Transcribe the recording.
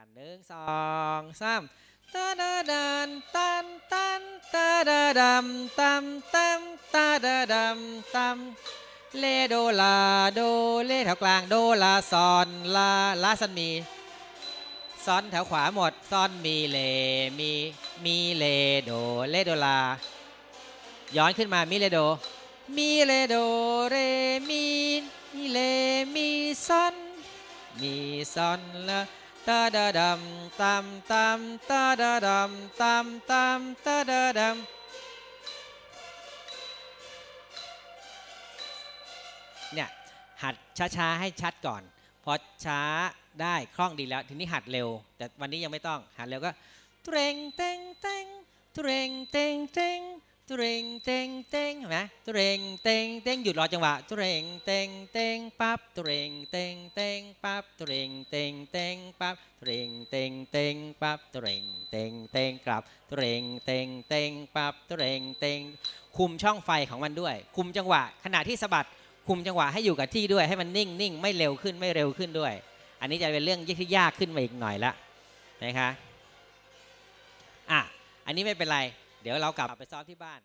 กันหนึ่งสองสามตาดาดันตันตันตาดาดัมตัมตัมตาดาดัมตัมเลโดลาโดเลแถวกลางโดลาซอนลาลาซันมีซอนแถวขวาหมดซอนมีเลมีมีเลโดเลโดลา ย้อนขึ้นมามิเลโดมิเลโดเรมีมิเลมีซอนมีซอนละ ตาดาดัมตัมตัมตาดาดัมตัมตัมตาดาดัมเนี่ยหัดช้าๆให้ชัดก่อน พอช้าได้คล่องดีแล้ว ทีนี้หัดเร็ว แต่วันนี้ยังไม่ต้องหัดเร็วก็เตรงเต็งเต็งเตรงเต็งเต็ง ตุเรงเต็งเต็งเห็นไหมตุเรงเต็งเต็งหยุดรอจังหวะตุเรงเต็งเต็งปั๊บตุเรงเต็งเต็งปั๊บตุเรงเต็งเต็งปั๊บตุเรงเต็งเต็งปั๊บตุเรงเต็งเต็งกลับตุเรงเต็งเต็งปั๊บตุเรงเต็งคุมช่องไฟของมันด้วย คุมจังหวะ ขณะที่สะบัดคุมจังหวะให้อยู่กับที่ด้วยให้มันนิ่งนิ่งไม่เร็วขึ้นไม่เร็วขึ้นด้วย อันนี้จะเป็นเรื่องที่ยากขึ้นมาอีกหน่อยละนะคะอะอันนี้ไม่เป็นไร เดี๋ยวเรากลับไปซ้อมที่บ้าน